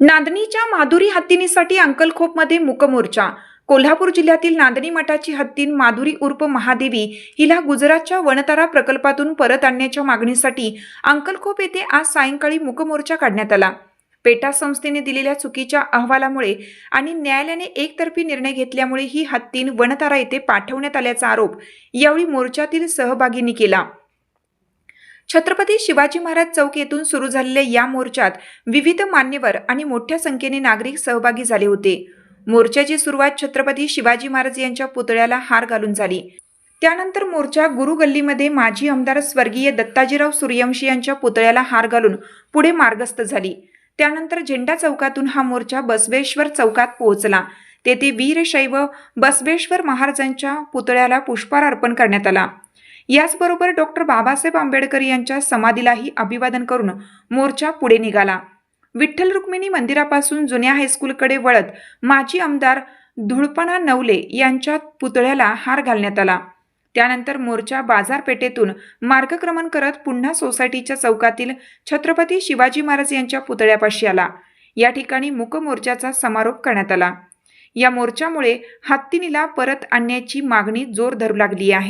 नांदणीच्या माधुरी हत्तीनीसाठी अंकलखोपमध्ये मुकमोर्चा. कोल्हापूर जिल्ह्यातील नांदणी मठाची हत्तीन माधुरी उर्फ महादेवी हिला गुजरातच्या वनतारा प्रकल्पातून परत आणण्याच्या मागणीसाठी अंकलखोप येथे आज सायंकाळी मुकमोर्चा काढण्यात आला. पेटा संस्थेने दिलेल्या चुकीच्या अहवालामुळे आणि न्यायालयाने एकतर्फी निर्णय घेतल्यामुळे ही हत्तीन वनतारा येथे पाठवण्यात आल्याचा आरोप यावेळी मोर्चातील सहभागींनी केला. छत्रपती शिवाजी महाराज चौक येथून सुरू झालेल्या या मोर्चात विविध मान्यवर आणि मोठ्या संख्येने नागरिक सहभागी झाले होते. मोर्चाची सुरुवात छत्रपती शिवाजी महाराज यांच्या पुतळ्याला हार घालून झाली. त्यानंतर मोर्चा गुरु गल्लीमध्ये माजी आमदार स्वर्गीय दत्ताजीराव सूर्यवंशी यांच्या पुतळ्याला हार घालून पुढे मार्गस्थ झाली. त्यानंतर झेंडा चौकातून हा मोर्चा बसवेश्वर चौकात पोहोचला. तेथे वीरशैव बसवेश्वर महाराजांच्या पुतळ्याला पुष्पहार अर्पण करण्यात आला. याचबरोबर डॉक्टर बाबासाहेब आंबेडकर यांच्या समाधीलाही अभिवादन करून मोर्चा पुढे निघाला. विठ्ठल रुक्मिणी मंदिरापासून जुन्या हायस्कूलकडे वळत माजी आमदार धुळपणा नवले यांच्या पुतळ्याला हार घालण्यात आला. त्यानंतर मोर्चा बाजारपेठेतून मार्गक्रमण करत पुन्हा सोसायटीच्या चौकातील छत्रपती शिवाजी महाराज यांच्या पुतळ्यापाशी आला. या ठिकाणी मुक मोर्चाचा समारोप करण्यात आला. या मोर्चामुळे हत्तीनीला परत आणण्याची मागणी जोर धरू लागली आहे.